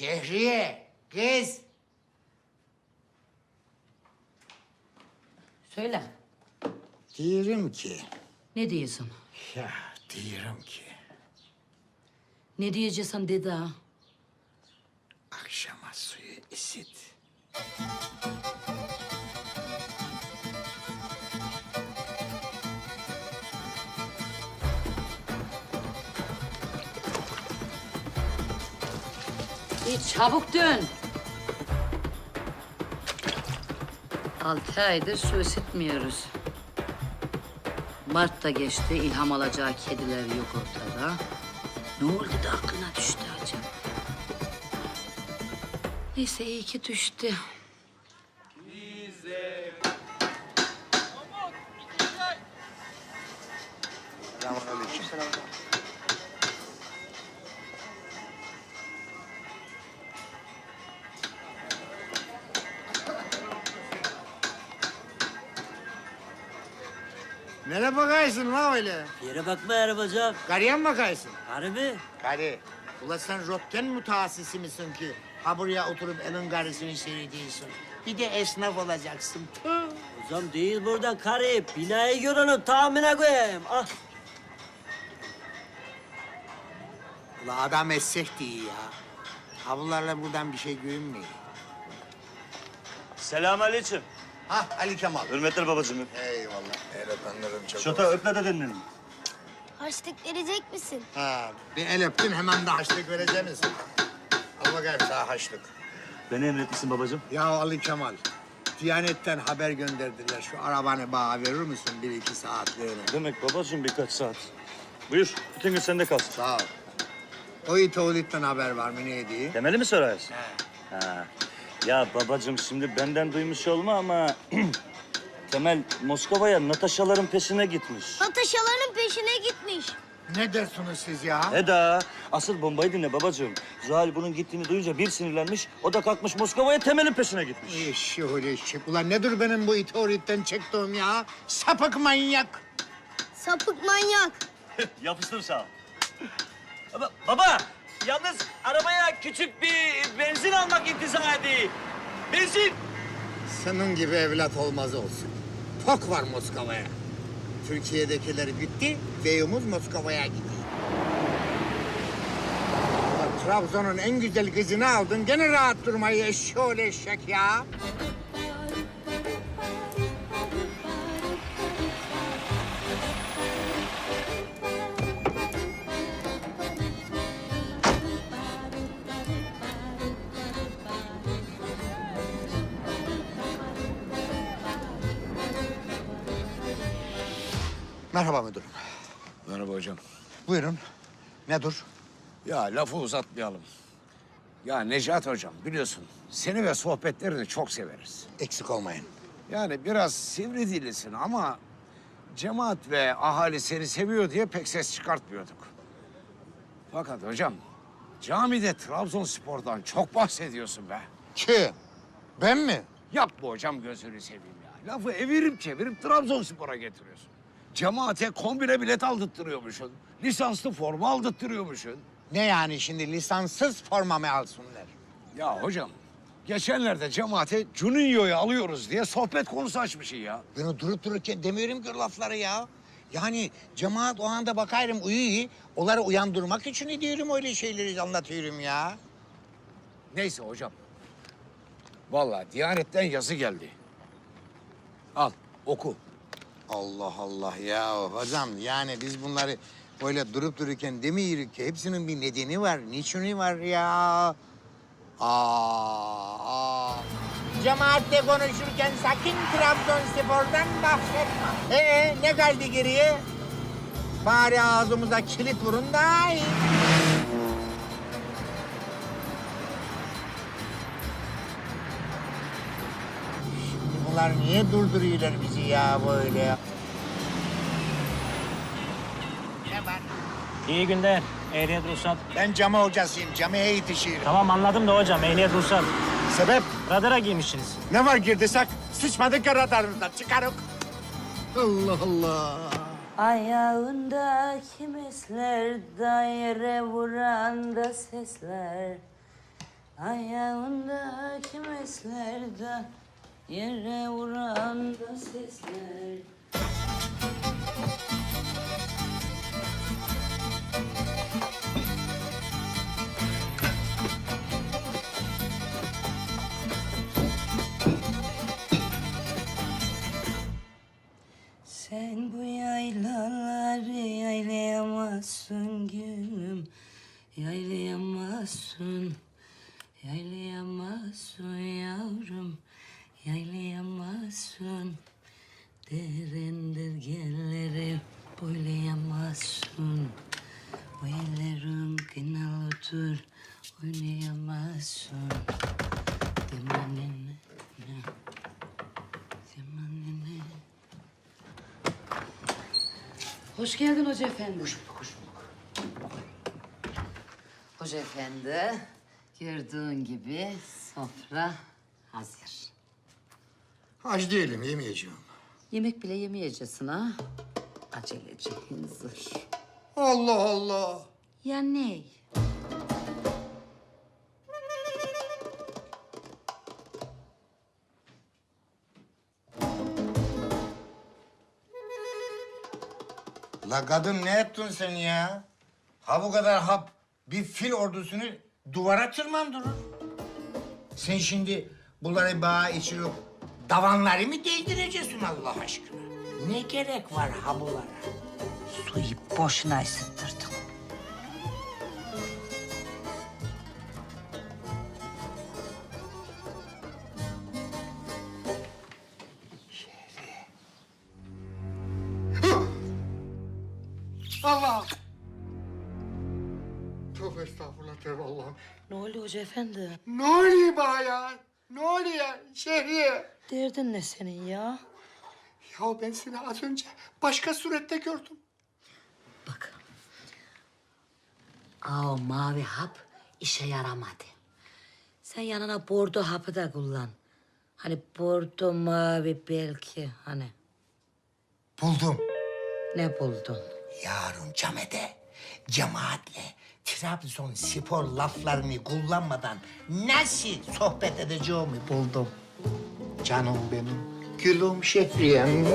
Şehriye, kız. Söyle. Diyorum ki, Ne diyorsun? ya diyorum ki Ne diyeceksin dedi ha. akşama suyu ısıt. İyi çabuk dön. Altı aydır su ısıtmıyoruz. Mart da geçti, ilham alacağı kediler yok ortada. Ne oldu da aklına düştü acaba? Neyse iyi ki düştü. Nereye bakarsın la öyle? Yere bakma arabacak. Karıya mı bakarsın? Harbi. Karı. Ula sen röntgen mütehassisi misin ki? Ha buraya oturup elin karısını seyrediyorsun. Bir de esnaf olacaksın. Tüh. Hocam değil buradan karı. Binayı gör onu tahmine koyayım. Ah. Ula adam etsek değil ya. Ha buradan bir şey görünmüyor. Selamünaleyküm. Ha Ali Kemal. Hürmetler babacığım. Eyvallah. El öpenlerim çok Şota öple de dinlenin. Harçlık verecek misin? Ha, bir el öptün hemen de haçlık verecek misin? Al bakayım sana haçlık. Beni emretmişsin babacığım. Ya Ali Kemal, Diyanet'ten haber gönderdiler. Şu arabanı bana verir misin bir iki saatliğine? Demek babacığım birkaç saat. Buyur, bütün gün sende kalsın. Sağ ol. O İtoğlu'dan haber var mı ne diye? Temeli mi soruyorsun? Ha. Ya babacığım şimdi benden duymuş olma ama... Temel Moskova'ya Natasha'ların peşine gitmiş. Natasha'ların peşine gitmiş. Ne dersiniz siz ya? Eda, asıl bombayı dinle babacığım. Zuhal bunun gittiğini duyunca bir sinirlenmiş, o da kalkmış Moskova'ya Temel'in peşine gitmiş. Eşi öyle eşek. Ulan nedir benim bu İtoğlu'dan çektiğim ya? Sapık manyak. Sapık manyak. Yapıştır sağ ol. Baba, baba, yalnız arabaya küçük bir benzin almak intiza edeyim. Benzin! Senin gibi evlat olmaz olsun. Tok var Moskova'ya. Türkiye'dekiler bitti, beyimiz Moskova'ya gidiyor. Trabzon'un en güzel kızını aldın, gene rahat durmayı eşşoğlu eşek ya. Merhaba müdürüm. Merhaba hocam. Buyurun. Nedir? Ya lafı uzatmayalım. Ya Necat hocam biliyorsun seni ve sohbetlerini çok severiz. Eksik olmayın. Yani biraz sivri dilisin ama cemaat ve ahali seni seviyor diye pek ses çıkartmıyorduk. Fakat hocam camide Trabzonspor'dan çok bahsediyorsun be. Ki? Ben mi? Yapma hocam gözünü seveyim ya. Lafı evirip çevirip Trabzonspor'a getiriyorsun. Cemaate kombine bilet aldırttırıyormuşsun. Lisanslı forma aldırttırıyormuşsun. Ne yani şimdi lisanssız forma mı alsınlar? Ya hocam, geçenlerde cemaate Juninho'yu alıyoruz diye sohbet konusu açmışsın ya. Ben o durup dururken demiyorum ki o lafları ya. Yani cemaat o anda bakayım uyuyor. Onları uyandırmak için diyorum öyle şeyleri anlatıyorum ya. Neyse hocam. Vallahi Diyanet'ten yazı geldi. Al, oku. Allah Allah ya hocam yani biz bunları böyle durup dururken demiyoruz ki hepsinin bir nedeni var, niçini var ya. Aa, aa. Cemaatle konuşurken sakın Trabzonspor'dan bahsetme. Ee ne kaldı geriye? Bari ağzımıza kilit vurun da iyi. Bunlar niye durduruyorlar bizi ya böyle? İyi günler. Ehliyet ruhsat. Ben cami hocasıyım, camiye yetişirim. Tamam anladım da hocam ehliyet ruhsat. Sebep? Radara giymişsiniz. Ne var girdiysek sıçmadık ya radarımızdan çıkarık. Allah Allah. Ayağındaki mesler daire vuran da sesler. Ayağında kimeslerde yere vuran da sesler. Sen bu yaylaları yaylayamazsın gülüm. Yaylayamazsın. Yaylayamazsın yavrum. Yaylayamazsın. Derindir gelleri boylayamazsın. O ellerim kınalı otur. Oynayamazsın. Demanine. Demanine. Hoş geldin Hoca Efendi. Hoş bulduk, hoş bulduk. Hoca Efendi, gördüğün gibi sofra hazır. Aç değilim, yemeyeceğim. Yemek bile yemeyeceksin ha. Aceleci hınzır. Allah Allah. Ya ne? La kadın ne yaptın sen ya? Ha bu kadar hap bir fil ordusunu duvara tırmandırır. Sen şimdi bunları bağ içirip davanları mı değdireceksin Allah aşkına? Ne gerek var ha bunlara? Suyu boşuna ısıttırdım. Allah! Tövbe estağfurullah tövbe Allah'ım. Ne oluyor Hoca Efendi? Ne oluyor bana ya? Ne oluyor Şehriye? Derdin ne senin ya? Ya ben seni az önce başka surette gördüm. Bak. Aa, o mavi hap işe yaramadı. Sen yanına bordo hapı da kullan. Hani bordo mavi belki hani. Buldum. Ne buldun? Yarın camide cemaatle Trabzon spor laflarını kullanmadan nasıl sohbet edeceğimi buldum. Canım benim, gülüm Şehriyem.